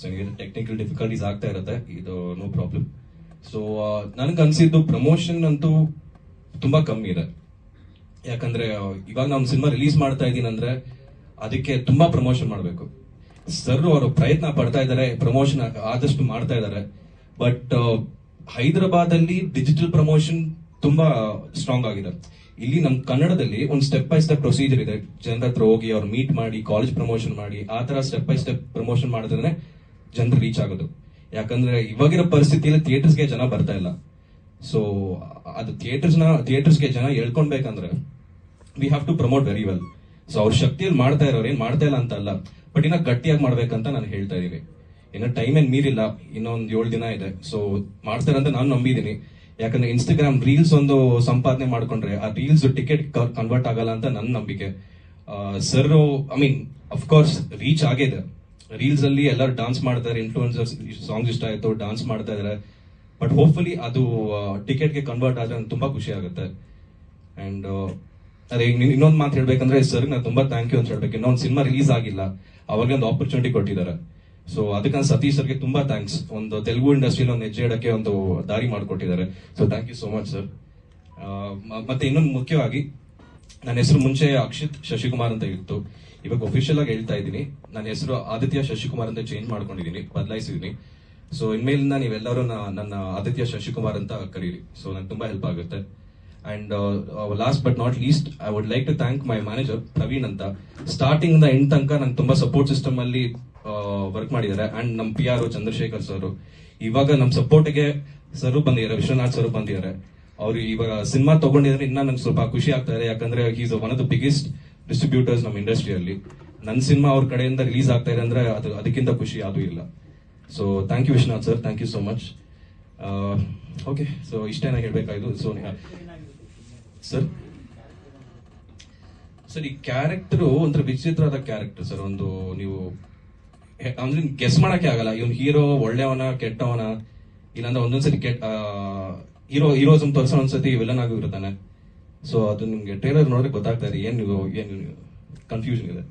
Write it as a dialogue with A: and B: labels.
A: So technical difficulties ಆಗ್ತಾ ಇರುತ್ತೆ. ಇದು ನೋ ಪ್ರಾಬ್ಲಮ್ ಸೊ ನನಗೆ ಅನ್ಸಿದ್ದು ಪ್ರಮೋಷನ್ ಅಂತೂ ತುಂಬಾ ಕಮ್ಮಿ ಇದೆ. ಯಾಕಂದ್ರೆ ಇವಾಗ ನಾವು ಸಿನಿಮಾ ರಿಲೀಸ್ ಮಾಡ್ತಾ ಇದ್ದೀನಿ ಅಂದ್ರೆ ಅದಕ್ಕೆ ತುಂಬಾ ಪ್ರಮೋಷನ್ ಮಾಡಬೇಕು. ಸರ್ ಅವರು ಪ್ರಯತ್ನ ಪಡ್ತಾ ಇದ್ದಾರೆ ಪ್ರಮೋಷನ್ ಆದಷ್ಟು ಮಾಡ್ತಾ ಇದ್ದಾರೆ. ಬಟ್ ಹೈದರಾಬಾದ್ ಅಲ್ಲಿ ಡಿಜಿಟಲ್ ಪ್ರಮೋಷನ್ ತುಂಬಾ ಸ್ಟ್ರಾಂಗ್ ಆಗಿದೆ. ಇಲ್ಲಿ ನಮ್ಮ ಕನ್ನಡದಲ್ಲಿ ಒಂದು ಸ್ಟೆಪ್ ಬೈ ಸ್ಟೆಪ್ ಪ್ರೊಸೀಜರ್ ಇದೆ. ಜನರ ಹತ್ರ ಹೋಗಿ ಅವ್ರು ಮೀಟ್ ಮಾಡಿ ಕಾಲೇಜ್ ಪ್ರಮೋಷನ್ ಮಾಡಿ, ಆ ತರ ಸ್ಟೆಪ್ ಬೈ ಸ್ಟೆಪ್ ಪ್ರಮೋಷನ್ ಮಾಡಿದ್ರೆ ಜನರು ರೀಚ್ ಆಗೋದು. ಯಾಕಂದ್ರೆ ಇವಾಗಿರೋ ಪರಿಸ್ಥಿತಿಯಲ್ಲಿ ಥಿಯೇಟರ್ಸ್ಗೆ ಜನ ಬರ್ತಾ ಇಲ್ಲ. ಸೊ ಅದು ಥಿಯೇಟರ್ಸ್ನ ಥಿಯೇಟರ್ಸ್ಗೆ ಜನ ಹೇಳ್ಕೊಳ್ಬೇಕಂದ್ರೆ we have to promote very well so ಅವ್ರ ಶಕ್ತಿಯಲ್ಲಿ ಮಾಡ್ತಾ ಇರೋರು ಏನು ಮಾಡ್ತಾ ಇಲ್ಲ ಅಂತ ಅಲ್ಲ. ಬಟ್ ಇನ್ನ ಗಟ್ಟಿಯಾಗಿ ಮಾಡ್ಬೇಕಂತ ನಾನು ಹೇಳ್ತಾ ಇದೀನಿ. ಇನ್ನು ಟೈಮ್ ಏನ್ ಮೀರಿಲ್ಲ. ಇನ್ನೊಂದು ಏಳು ದಿನ ಇದೆ. ಸೊ ಮಾಡ್ತಾರೆ ಅಂತ ನಾನು ನಂಬಿದೀನಿ. ಯಾಕಂದ್ರೆ ಇನ್ಸ್ಟಾಗ್ರಾಮ್ ರೀಲ್ಸ್ ಒಂದು ಸಂಪಾದನೆ ಮಾಡ್ಕೊಂಡ್ರೆ ಆ ರೀಲ್ಸ್ ಟಿಕೆಟ್ ಕನ್ವರ್ಟ್ ಆಗಲ್ಲ ಅಂತ ನನ್ನ ನಂಬಿಕೆ. Sir I mean of course reach ಆಗಿದೆ. ರೀಲ್ಸ್ ಅಲ್ಲಿ ಎಲ್ಲರೂ ಡಾನ್ಸ್ ಮಾಡ್ತಾರೆ ಇನ್ಫ್ಲೂಯೆನ್ಸರ್ಸ್ ಸಾಂಗ್ಸ್ ಇಷ್ಟ ಆಯ್ತು ಡಾನ್ಸ್ ಮಾಡ್ತಾ ಇದಾರೆ. ಬಟ್ ಹೋಪ್ಫುಲಿ ಅದು ಟಿಕೆಟ್ಗೆ ಕನ್ವರ್ಟ್ ಆದ್ರೆ ನಂಗೆ ತುಂಬಾ ಖುಷಿ ಆಗುತ್ತೆ. ಅಂಡ್ ಅದೇ ಇನ್ನೊಂದು ಮಾತು ಹೇಳ್ಬೇಕಂದ್ರೆ ಸರ್ ನಾನು ತುಂಬಾ ಥ್ಯಾಂಕ್ ಯು ಅಂತ ಹೇಳ್ಬೇಕು. ಇನ್ನೊಂದು ಸಿನಿಮಾ ರಿಲೀಸ್ ಆಗಿಲ್ಲ. ಅವಾಗ ಒಂದು ಆಪರ್ಚುನಿಟಿ ಕೊಟ್ಟಿದ್ದಾರೆ. ಸೊ ಅದಕ್ಕೆ ಸತೀಶ್ ಸರ್ಗೆ ತುಂಬಾ ಥ್ಯಾಂಕ್ಸ್ ಒಂದು ತೆಲುಗು ಇಂಡಸ್ಟ್ರಿಲಿ ಒಂದು ಹೆಜ್ಜೆ ಇಡಕ್ಕೆ ಒಂದು ದಾರಿ ಮಾಡಿಕೊಟ್ಟಿದ್ದಾರೆ. So thank you so much sir ಮತ್ತೆ ಇನ್ನೊಂದು ಮುಖ್ಯವಾಗಿ ನನ್ನ ಹೆಸರು ಮುಂಚೆ ಅಕ್ಷಿತ್ ಶಶಿಕುಮಾರ್ ಅಂತ ಇತ್ತು. ಇವಾಗ ಒಫಿಷಿಯಲ್ ಆಗಿ ಹೇಳ್ತಾ ಇದ್ದೀನಿ. ನನ್ನ ಹೆಸರು ಆದಿತ್ಯ ಶಶಿಕುಮಾರ್ ಅಂತ ಚೇಂಜ್ ಮಾಡ್ಕೊಂಡಿದ್ದೀನಿ, ಬದಲಾಯಿಸಿದ್ದೀನಿ. ಸೊ ಇನ್ಮೇಲಿಂದ ನೀವೆಲ್ಲರೂ ನನ್ನ ಆದಿತ್ಯ ಶಶಿಕುಮಾರ್ ಅಂತ ಕರೀರಿ. ಸೊ ನಂಗೆ ತುಂಬಾ ಹೆಲ್ಪ್ ಆಗುತ್ತೆ. And last but not least I would like to thank my manager Praveen ಅಂತ. ಸ್ಟಾರ್ಟಿಂಗ್ ಇಂದ ಎಂಡ್ ತನಕ ನಂಗೆ ತುಂಬಾ ಸಪೋರ್ಟ್ ಸಿಸ್ಟಮ್ ಅಲ್ಲಿ ವರ್ಕ್ ಮಾಡಿದ್ದಾರೆ. ಅಂಡ್ ನಮ್ ಪಿ ಆರ್ ಚಂದ್ರಶೇಖರ್ ಸರ್. ಇವಾಗ ನಮ್ ಸಪೋರ್ಟ್ಗೆ ಸರ್ ಬಂದಿದ್ದಾರೆ, ವಿಶ್ವನಾಥ್ ಸರ್ ಬಂದಿದ್ದಾರೆ. ಅವ್ರು ಇವಾಗ ಸಿನಿಮಾ ತಗೊಂಡಿದ್ರೆ ಇನ್ನ ನಂಗೆ ಸ್ವಲ್ಪ ಖುಷಿ ಆಗ್ತಾ ಇದೆ. ಯಾಕಂದ್ರೆ is one of the biggest distributors ನಮ್ಮ ಇಂಡಸ್ಟ್ರಿಯಲ್ಲಿ. ನನ್ನ ಸಿನಿಮಾ ಅವ್ರ ಕಡೆಯಿಂದ ರಿಲೀಸ್ ಆಗ್ತಾ ಇದೆ ಅಂದ್ರೆ ಅದು ಅದಕ್ಕಿಂತ ಖುಷಿ ಯಾವುದೂ ಇಲ್ಲ. So thank you Vishwanath sir thank you so much okay so ಇಷ್ಟೇನ ಹೇಳ್ಬೇಕಾಯ್ತು? ಸೊ ಸರ್ ಸರ್ ಈ ಕ್ಯಾರೆಕ್ಟರ್ ಒಂಥರ ವಿಚಿತ್ರವಾದ ಕ್ಯಾರೆಕ್ಟರ್ ಸರ್ ಒಂದು ನೀವು ಅಂದ್ರೆ ಗೆಸ್ ಮಾಡಕ್ಕೆ ಆಗಲ್ಲ. ಇವನ್ ಹೀರೋ ಒಳ್ಳೆಯವನ ಕೆಟ್ಟವನ? ಇಲ್ಲಾಂದ್ರೆ ಒಂದೊಂದ್ಸರಿ ಕೆಟ್ಟ ಹೀರೋ ಹೀರೋಸಮ್ ತೋರಿಸೋ ಒಂದ್ಸತಿ ವಿಲನ್ ಆಗಿರ್ತಾನೆ ಸೊ ಅದು ನಿಮ್ಗೆ ಟ್ರೇಲರ್ ನೋಡಿದ್ರೆ ಗೊತ್ತಾಗ್ತಾ ಇದೆ, ಏನು ಏನ್ ಕನ್ಫ್ಯೂಷನ್ ಇದೆ.